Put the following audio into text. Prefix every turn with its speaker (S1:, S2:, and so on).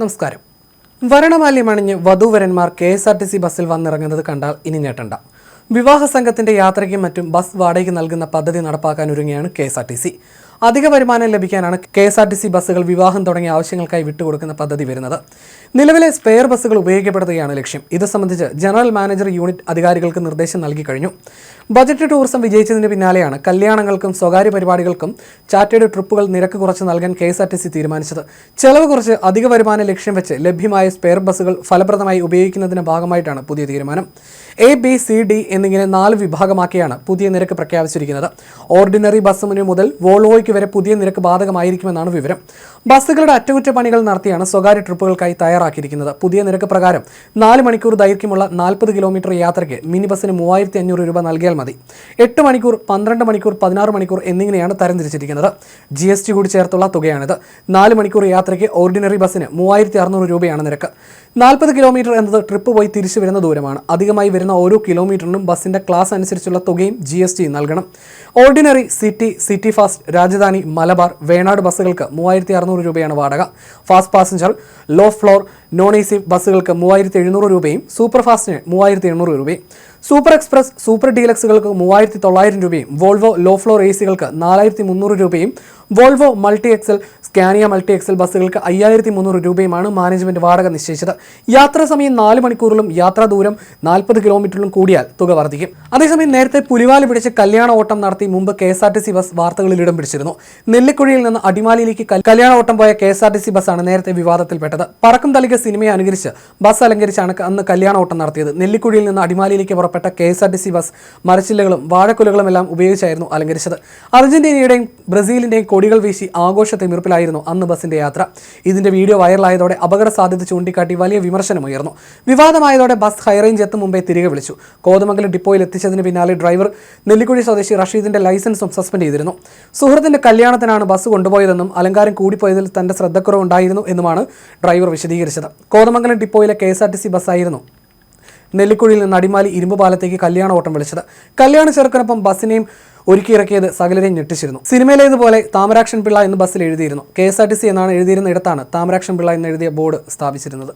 S1: നമസ്കാരം. വരണമാല്യമണിഞ്ഞ് വധൂവരന്മാർ K S R T C ബസ്സിൽ വന്നിറങ്ങുന്നത് കണ്ടാൽ ഇനി ഞെട്ടണ്ട. വിവാഹ സംഘത്തിന്റെ യാത്രയ്ക്കും മറ്റും ബസ് വാടകയ്ക്ക് നൽകുന്ന പദ്ധതി നടപ്പാക്കാൻ ഒരുങ്ങിയാണ് K S R T C. അധിക വരുമാനം ലഭിക്കാനാണ് K S R T C ബസ്സുകൾ വിവാഹം തുടങ്ങിയ ആവശ്യങ്ങൾക്കായി വിട്ടുകൊടുക്കുന്ന പദ്ധതി വരുന്നത്. നിലവിലെ സ്പെയർ ബസ്സുകൾ ഉപയോഗപ്പെടുത്തുകയാണ് ലക്ഷ്യം. ഇത് സംബന്ധിച്ച് ജനറൽ മാനേജർ യൂണിറ്റ് അധികാരികൾക്ക് നിർദ്ദേശം നൽകി കഴിഞ്ഞു. ബജറ്റ് ടൂറിസം വിജയിച്ചതിന് പിന്നാലെയാണ് കല്യാണങ്ങൾക്കും സ്വകാര്യ പരിപാടികൾക്കും ചാറ്റേഡ് ട്രിപ്പുകൾ നിരക്ക് കുറച്ച് നൽകാൻ K S R T C തീരുമാനിച്ചത്. ചെലവ് കുറച്ച് അധിക വരുമാനം ലക്ഷ്യം വെച്ച് ലഭ്യമായ സ്പെയർ ബസ്സുകൾ ഫലപ്രദമായി ഉപയോഗിക്കുന്നതിന് ഭാഗമായിട്ടാണ് പുതിയ തീരുമാനം. എ ബി സി ഡി എന്നിങ്ങനെ നാല് വിഭാഗമാക്കിയാണ് പുതിയ നിരക്ക് പ്രഖ്യാപിച്ചിരിക്കുന്നത്. ഓർഡിനറി ബസ് മുതൽ വോൾവോയ്ക്ക് വരെ പുതിയ നിരക്ക് ബാധകമായിരിക്കുമെന്നാണ് വിവരം. ബസ്സുകളുടെ അറ്റകുറ്റപ്പണികൾ നടത്തിയാണ് സ്വകാര്യ ട്രിപ്പുകൾക്കായി തയ്യാറാക്കിയിരിക്കുന്നത്. പുതിയ നിരക്ക് പ്രകാരം നാല് മണിക്കൂർ ദൈർഘ്യമുള്ള നാൽപ്പത് കിലോമീറ്റർ യാത്രയ്ക്ക് മിനി ബസ്സിന് മൂവായിരത്തി അഞ്ഞൂറ് രൂപ നൽകിയാൽ മതി. എട്ട് മണിക്കൂർ പന്ത്രണ്ട് മണിക്കൂർ പതിനാറ് മണിക്കൂർ എന്നിങ്ങനെയാണ് തരംതിരിച്ചിരിക്കുന്നത്. ജി എസ് ടി കൂടി ചേർത്തുള്ള തുകയാണിത്. നാല് മണിക്കൂർ യാത്രയ്ക്ക് ഓർഡിനറി ബസ്സിന് മൂവായിരത്തി അറുന്നൂറ് രൂപയാണ് നിരക്ക്. നാൽപ്പത് കിലോമീറ്റർ എന്നത് ട്രിപ്പ് പോയി തിരിച്ചു വരുന്ന ദൂരമാണ്. അധികമായി വരുന്ന ഓരോ കിലോമീറ്ററിനും ബസ്സിന്റെ ക്ലാസ് അനുസരിച്ചുള്ള തുകയും ജി എസ് ടി നൽകണം. Ordinary city city fast Rajadhani Malabar Venad ബസ്സുകൾക്ക് മൂവായിരത്തി അറുന്നൂറ് രൂപയാണ് വാടക. Fast passenger low floor non A C ബസ്സുകൾക്ക് മൂവായിരത്തി എഴുന്നൂറ് രൂപയും സൂപ്പർ ഫാസ്റ്റിന് മൂവായിരത്തി എണ്ണൂറ് രൂപയും. സൂപ്പർ എക്സ്പ്രസ് സൂപ്പർ ഡീലക്സുകൾക്ക് മൂവായിരത്തി തൊള്ളായിരം രൂപയും വോൾവോ ലോ ഫ്ലോർ എ സികൾക്ക് നാലായിരത്തി മുന്നൂറ് രൂപയും Volvo multi axle Scania multi axle ബസ്സുകൾക്ക് അയ്യായിരത്തി മുന്നൂറ് രൂപയുമാണ് മാനേജ്മെന്റ് വാടക നിശ്ചയിച്ചത്. യാത്രാ സമയം നാല് മണിക്കൂറിലും യാത്രാ ദൂരം നാൽപ്പത് കിലോമീറ്ററിലും കൂടിയാൽ തുക വർദ്ധിക്കും. അതേസമയം നേരത്തെ പുലിവാൽ പിടിച്ച് കല്യാണ ഓട്ടം നടത്തി മുമ്പ് K S R T C bus വാർത്തകളിൽ ഇടം പിടിച്ചിരുന്നു. നെല്ലിക്കുഴിയിൽ നിന്ന് അടിമാലിയിലേക്ക് കല്യാണ ഓട്ടം പോയ K S R T C ബസ്സാണ് നേരത്തെ വിവാദത്തിൽപ്പെട്ടത്. പറക്കും തളിക സിനിമയെ അനുകരിച്ച് ബസ് അലങ്കരിച്ചാണ് അന്ന് കല്യാണ ഓട്ടം നടത്തിയത്. നെല്ലിക്കുഴിയിൽ നിന്ന് അടിമാലിയിലേക്ക് പുറപ്പെട്ട K S R T C bus മരച്ചില്ലകളും വാഴക്കുലകളും എല്ലാം ഉപയോഗിച്ചായിരുന്നു അലങ്കരിച്ചത്. അർജന്റീനയുടെയും ബ്രസീലിന്റെയും കൊടികൾ വീശി ആഘോഷ തിമിർപ്പിലായിരുന്നു അന്ന് ബസിന്റെ യാത്ര. ഇതിന്റെ വീഡിയോ വൈറലായതോടെ അപകട സാധ്യത ചൂണ്ടിക്കാട്ടി വലിയ വിമർശനം ഉയർന്നു. വിവാദമായതോടെ ബസ് ഹൈറേഞ്ച് എത്തും മുമ്പേ തിരികെ വിളിച്ചു. കോതമംഗലം ഡിപ്പോയിൽ എത്തിച്ചതിന് പിന്നാലെ ഡ്രൈവർ നെല്ലിക്കുഴി സ്വദേശി റഷീദിന്റെ ലൈസൻസും സസ്പെൻഡ് ചെയ്തിരുന്നു. സുഹൃത്തിന്റെ കല്യാണത്തിനാണ് ബസ് കൊണ്ടുപോയതെന്നും അലങ്കാരം കൂടിപ്പോയതിൽ തന്റെ ശ്രദ്ധക്കുറവുണ്ടായിരുന്നു എന്നുമാണ് ഡ്രൈവർ വിശദീകരിച്ചത്. Kothamangalam ഡിപ്പോയിലെ K S R T C ബസ്സായിരുന്നു. നെല്ലിക്കുഴിയിൽ നിന്ന് അടിമാലി ഇരുമ്പ് പാലത്തേക്ക് കല്യാണ ഓട്ടം വിളിച്ചത്. കല്യാണ ചെറുക്കനൊപ്പം ബസ്സിനെയും ഒരുക്കിയിറക്കിയത് സകലരെയും ഞെട്ടിച്ചിരുന്നു. സിനിമയിലേതുപോലെ താമരാക്ഷൻ പിള്ള എന്ന് ബസ്സിൽ എഴുതിയിരുന്നു. K S R T C എന്നാണ് എഴുതിയിരുന്ന ഇടത്താണ് താമരാക്ഷൻ പിള്ള എന്ന് എഴുതിയ ബോർഡ് സ്ഥാപിച്ചിരുന്നത്.